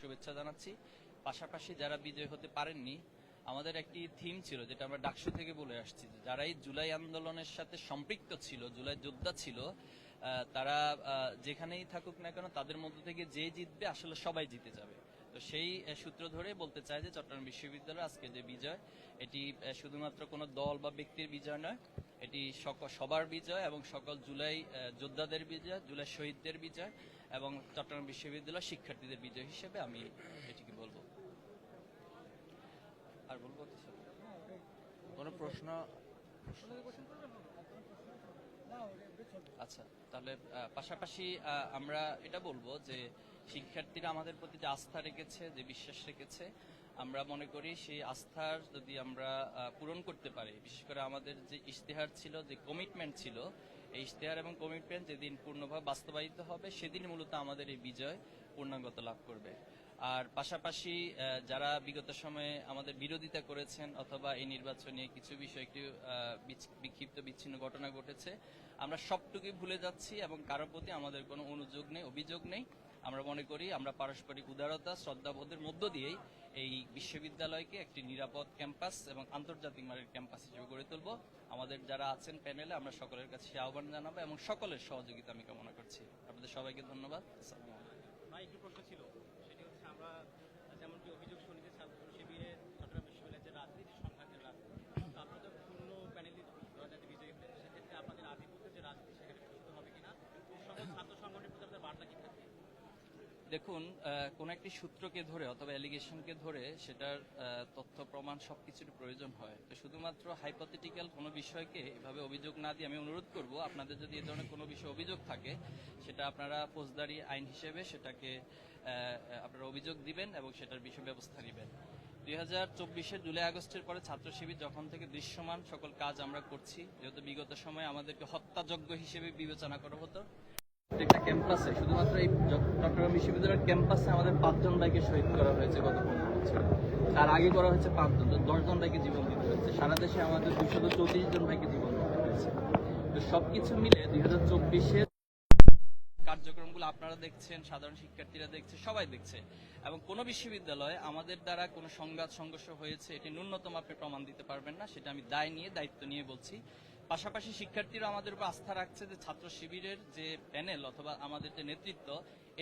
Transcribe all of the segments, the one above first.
শুভেচ্ছা জানাচ্ছি। পাশাপাশি যারা বিজয় হতে পারেননি, আমাদের একটি থিম ছিল, যেটা আমরা ডাকসু থেকে বলে আসছি, যে যারা এই জুলাই আন্দোলনের সাথে সম্পৃক্ত ছিল, জুলাই যোদ্ধা ছিল তারা যেখানেই থাকুক না কেন, তাদের মধ্য থেকে যে জিতবে, আসলে সবাই জিতে যাবে। তো সেই সূত্র ধরে বলতে চাই যে চট্টগ্রাম বিশ্ববিদ্যালয়ের আজকে যে বিজয়, এটি শুধুমাত্র কোনো দল বা ব্যক্তির বিজয় নয় এটি সবার বিজয় এবং সকল জুলাই যোদ্ধাদের বিজয়, জুলাই শহীদদের বিজয় এবং চট্টগ্রাম বিশ্ববিদ্যালয় শিক্ষার্থীদের বিজয় হিসেবে আমি এটিকে বলব। আর বলব কোনো প্রশ্ন? আচ্ছা তাহলে পাশাপাশি আমরা এটা বলব যে শিক্ষার্থীরা আমাদের প্রতি যে আস্থা রেখেছে, যে বিশ্বাস রেখেছে আমরা মনে করি সেই আস্থার যদি আমরা পূরণ করতে পারি, বিশেষ করে আমাদের যে ইশতেহার ছিল, যে কমিটমেন্ট ছিল, এই ইশতেহার এবং কমিটমেন্ট যেদিন পূর্ণভাবে বাস্তবায়িত হবে, সেদিন মূলত আমাদের এই বিজয় পূর্ণাঙ্গত লাভ করবে। আর পাশাপাশি যারা বিগত সময়ে আমাদের বিরোধিতা করেছেন অথবা এই নির্বাচনে কিছু বিষয় একটু বিক্ষিপ্ত বিচ্ছিন্ন ঘটনা ঘটেছে, আমরা সবটুকুই ভুলে যাচ্ছি এবং কারোর প্রতি আমাদের কোনো অনুযোগ নেই, অভিযোগ নেই। আমরা মনে করি আমরা পারস্পরিক উদারতা, শ্রদ্ধাবোধের মধ্য দিয়েই এই বিশ্ববিদ্যালয়কে একটি নিরাপদ ক্যাম্পাস এবং আন্তর্জাতিক মানের ক্যাম্পাস হিসেবে গড়ে তুলব। আমাদের যারা আছেন প্যানেলে, আমরা সকলের কাছে আহ্বান জানাব এবং সকলের সহযোগিতা আমি কামনা করছি। আপনাদের সবাইকে ধন্যবাদ। ছিল সেটি হচ্ছে আমরা যেমনটি অভিযোগ শুনি যে ছাত্র শিবিরে চট্টগ্রাম বিশ্ববিদ্যালয়ের যে রাজনীতি সংঘাতের রাজনীতি তো আপনারা তো পূর্ণ প্যানেলই রাজনীতি বিজয়ী হলেন সেক্ষেত্রে আপনাদের আধিপত্যের যে রাজনীতি সেখানে প্রতিষ্ঠিত হবে কিনা সকল ছাত্র সংগঠনের প্রতি আপনাদের বার্তা কি থাকবে দেখুন কোন একটি সূত্রকে ধরে অথবা অ্যালিগেশনকে ধরে সেটার তথ্য, প্রমাণ সবকিছুর প্রয়োজন হয়। তো শুধুমাত্র হাইপোথেটিক্যাল কোনো বিষয়কে এভাবে অভিযোগ না দিয়ে আমি অনুরোধ করব, আপনাদের যদি এ ধরনের কোনো বিষয়ে অভিযোগ থাকে, সেটা আপনারা ফৌজদারি আইন হিসেবে সেটাকে আপনারা অভিযোগ দিবেন এবং সেটার বিষয় ব্যবস্থা নেবেন। দুই হাজার চব্বিশের জুলাই আগস্টের পরে ছাত্র শিবির যখন থেকে দৃশ্যমান সকল কাজ আমরা করছি, যেহেতু বিগত সময়ে আমাদেরকে হত্যাযজ্ঞ হিসেবে বিবেচনা করা হতো প্রত্যেকটা ক্যাম্পাসে শুধুমাত্র এই চট্টগ্রাম বিশ্ববিদ্যালয়ের ক্যাম্পাসে আমাদের পাঁচজন শহীদ করা হয়েছে গত পনেরো বছর। তার আগে করা হয়েছে পাঁচজন দশজন জীবন দিতে হয়েছে। সারা দেশে আমাদের দুশো চৌত্রিশ জন জীবন দিতে হয়েছে। তো সবকিছু মিলে দুই হাজার চব্বিশের কার্যক্রমগুলো আপনারা দেখছেন, সাধারণ শিক্ষার্থীরা দেখছে, সবাই দেখছে। এবং কোনো বিশ্ববিদ্যালয়ে আমাদের দ্বারা কোনো সংঘাত, সংঘর্ষ হয়েছে, এটি ন্যূনতম আপনি প্রমাণ দিতে পারবেন না, সেটা আমি দায় নিয়ে, দায়িত্ব নিয়ে বলছি। পাশাপাশি শিক্ষার্থীরা আমাদের উপর আস্থা রাখছে যে ছাত্র শিবিরের যে প্যানেল অথবা আমাদের যে নেতৃত্ব,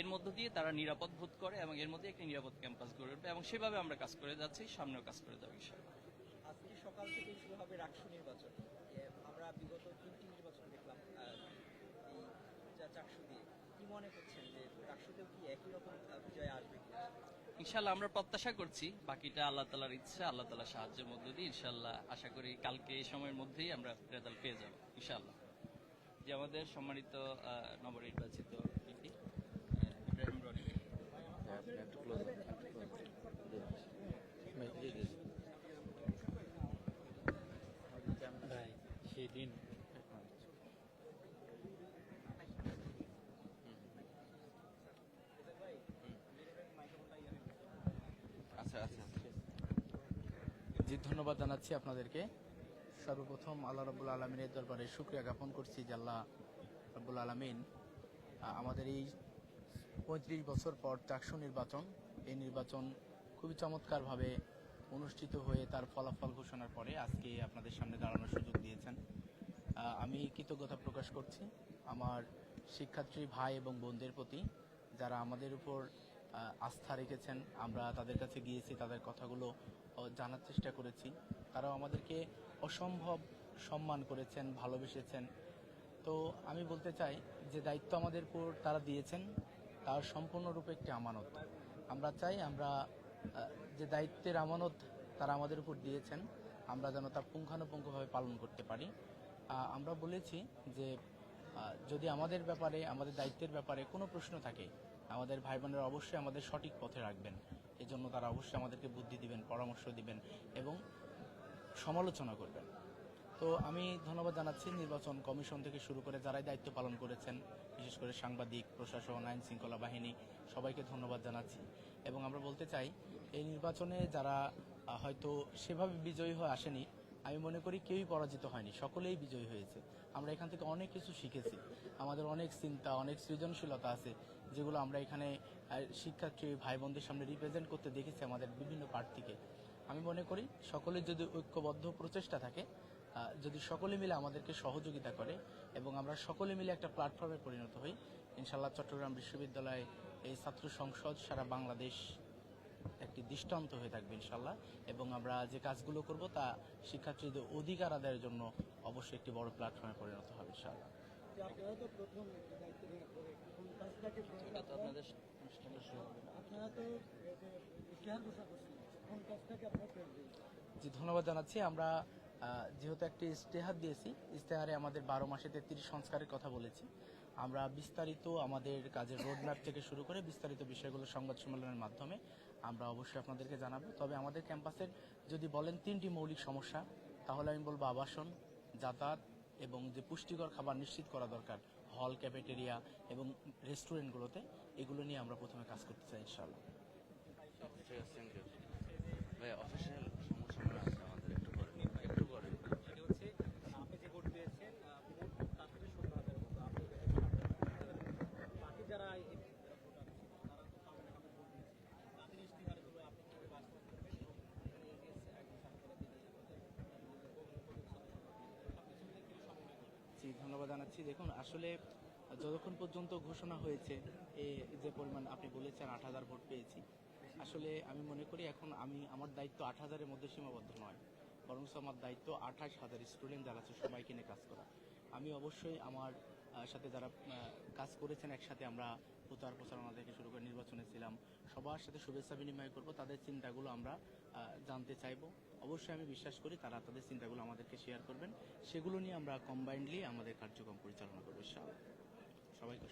এর মধ্য দিয়ে তারা নিরাপদ বোধ করে এবং এর মধ্যে একটি নিরাপদ ক্যাম্পাস গড়ে উঠবে এবং সেভাবে আমরা কাজ করে যাচ্ছি, সামনেও কাজ করে যাব আজকে সকাল থেকে শুরু হবে নির্বাচন। আমরা বিগত তিনটি নির্বাচন দেখলাম চাকসু দিয়ে। কি মনে করছেন যে কি একই রকম বিজয় আসবে কিনা? ইনশাল্লাহ আমরা প্রত্যাশা করছি। বাকিটা আল্লাহ তালার ইচ্ছা, আল্লাহ তালার সাহায্যের মধ্য দিয়ে ইনশাল্লাহ আশা করি কালকে এই সময়ের মধ্যেই আমরা রেজাল্ট পেয়ে যাব ইনশাল্লাহ যে আমাদের সম্মানিত নবনির্বাচিত ইব্রাহিম রনি একটু ক্লোজ ভাই সেই দিন আচ্ছা আচ্ছা জি ধন্যবাদ জানাচ্ছি আপনাদেরকে। সর্বপ্রথম আল্লাহ রবুল আলমিনের দরবারে শুক্রিয়া জ্ঞাপন করছি যে আল্লাহ রব্বুল আলমিন আমাদের এই পঁয়ত্রিশ বছর পর চাকসু নির্বাচন, এই নির্বাচন খুবই চমৎকারভাবে অনুষ্ঠিত হয়ে তার ফলাফল ঘোষণার পরে আজকে আপনাদের সামনে দাঁড়ানোর সুযোগ দিয়েছেন। আমি কৃতজ্ঞতা প্রকাশ করছি আমার শিক্ষার্থী ভাই এবং বোনদের প্রতি, যারা আমাদের উপর আস্থা রেখেছেন। আমরা তাদের কাছে গিয়েছি, তাদের কথাগুলো জানার চেষ্টা করেছি। তারাও আমাদেরকে অসম্ভব সম্মান করেছেন, ভালোবেসেছেন। তো আমি বলতে চাই যে দায়িত্ব আমাদের উপর তারা দিয়েছেন, তার সম্পূর্ণরূপে একটি আমানত। আমরা চাই আমরা যে দায়িত্বের আমানত তারা আমাদের উপর দিয়েছেন, আমরা যেন তা পুঙ্খানুপুঙ্খভাবে পালন করতে পারি। আমরা বলেছি যে যদি আমাদের ব্যাপারে, আমাদের দায়িত্বের ব্যাপারে কোনো প্রশ্ন থাকে আমাদের ভাই বোনেরা অবশ্যই আমাদের সঠিক পথে রাখবেন। এজন্য তারা অবশ্যই আমাদেরকে বুদ্ধি দিবেন, পরামর্শ দিবেন এবং সমালোচনা করবেন। তো আমি ধন্যবাদ জানাচ্ছি নির্বাচন কমিশন থেকে শুরু করে যারাই দায়িত্ব পালন করেছেন, বিশেষ করে সাংবাদিক, প্রশাসন, আইন শৃঙ্খলা বাহিনী, সবাইকে ধন্যবাদ জানাচ্ছি। এবং আমরা বলতে চাই, এই নির্বাচনে যারা হয়তো সেভাবে বিজয়ী হয়ে আসেনি, আমি মনে করি কেউই পরাজিত হয়নি, সকলেই বিজয়ী হয়েছে। আমরা এখান থেকে অনেক কিছু শিখেছি। আমাদের অনেক চিন্তা, অনেক সৃজনশীলতা আছে। যেগুলো আমরা এখানে শিক্ষার্থী ভাই বোনদের সামনে রিপ্রেজেন্ট করতে দেখেছি আমাদের বিভিন্ন প্রার্থীকে। আমি মনে করি সকলের যদি ঐক্যবদ্ধ প্রচেষ্টা থাকে যদি সকলে মিলে আমাদেরকে সহযোগিতা করে এবং আমরা সকলে মিলে একটা প্ল্যাটফর্মে পরিণত হই ইনশাল্লাহ চট্টগ্রাম বিশ্ববিদ্যালয় এই ছাত্র সংসদ সারা বাংলাদেশ একটি দৃষ্টান্ত হয়ে থাকবে ইনশাল্লাহ এবং আমরা যে কাজগুলো করব তা শিক্ষার্থীদের অধিকার আদায়ের জন্য অবশ্যই একটি বড় প্ল্যাটফর্মে পরিণত হবে ইনশাল্লাহ এটা তো আপনাদের অনুষ্ঠানের। আপনারা তো জি ধন্যবাদ জানাচ্ছি। আমরা যেহেতু একটি ইস্তেহার দিয়েছি ইস্তেহারে আমাদের বারো মাসে তেত্রিশ সংস্কারের কথা বলেছি। আমরা বিস্তারিত আমাদের কাজের রোডম্যাপ থেকে শুরু করে বিস্তারিত বিষয়গুলো সংবাদ সম্মেলনের মাধ্যমে আমরা অবশ্যই আপনাদেরকে জানাব। তবে আমাদের ক্যাম্পাসের যদি বলেন তিনটি মৌলিক সমস্যা তাহলে আমি বলব আবাসন যাতায়াত এবং যে পুষ্টিকর খাবার নিশ্চিত করা দরকার হল ক্যাফেটেরিয়া এবং রেস্টুরেন্টগুলোতে এগুলো নিয়ে আমরা প্রথমে কাজ করতে চাই ইনশাআল্লাহ। ভাই অফিসিয়াল সমস্যা মনে আছে আমাদের একটু করে একটু করে সেটি হচ্ছে আপনি যে ভোট পেয়েছেন আহ, মোট ভোট তার থেকে সত্তর হাজার মতো আপনি বাকি যারা এই যারা ভোটার ছিল, তারা তো সামনে সামনে ভোট দিয়েছে তাদের ইশতেহারগুলো আপনি কীভাবে বাস্তবায়ন করবেন এবং এই যে একজন ছাত্ররা তিনি জি ধন্যবাদ দেখুন, আসলে যতক্ষণ পর্যন্ত ঘোষণা হয়েছে, এ যে পরিমাণ আপনি বলেছেন আট হাজার ভোট পেয়েছি, আসলে আমি মনে করি এখন আমি, আমার দায়িত্ব আট হাজারের মধ্যে সীমাবদ্ধ নয় বরং আমার দায়িত্ব আঠাশ হাজার স্টুডেন্ট যারা আছে সবাইকে নিয়ে কাজ করা। আমি অবশ্যই আমার সাথে যারা কাজ করেছেন, একসাথে আমরা প্রচার প্রচারণা থেকে শুরু করে নির্বাচনে ছিলাম সবার সাথে শুভেচ্ছা বিনিময় করব, তাদের চিন্তাগুলো আমরা জানতে চাইব। অবশ্যই আমি বিশ্বাস করি তারা তাদের চিন্তাগুলো আমাদেরকে শেয়ার করবেন। সেগুলো নিয়ে আমরা কম্বাইন্ডলি আমাদের কার্যক্রম পরিচালনা করব সবাইকে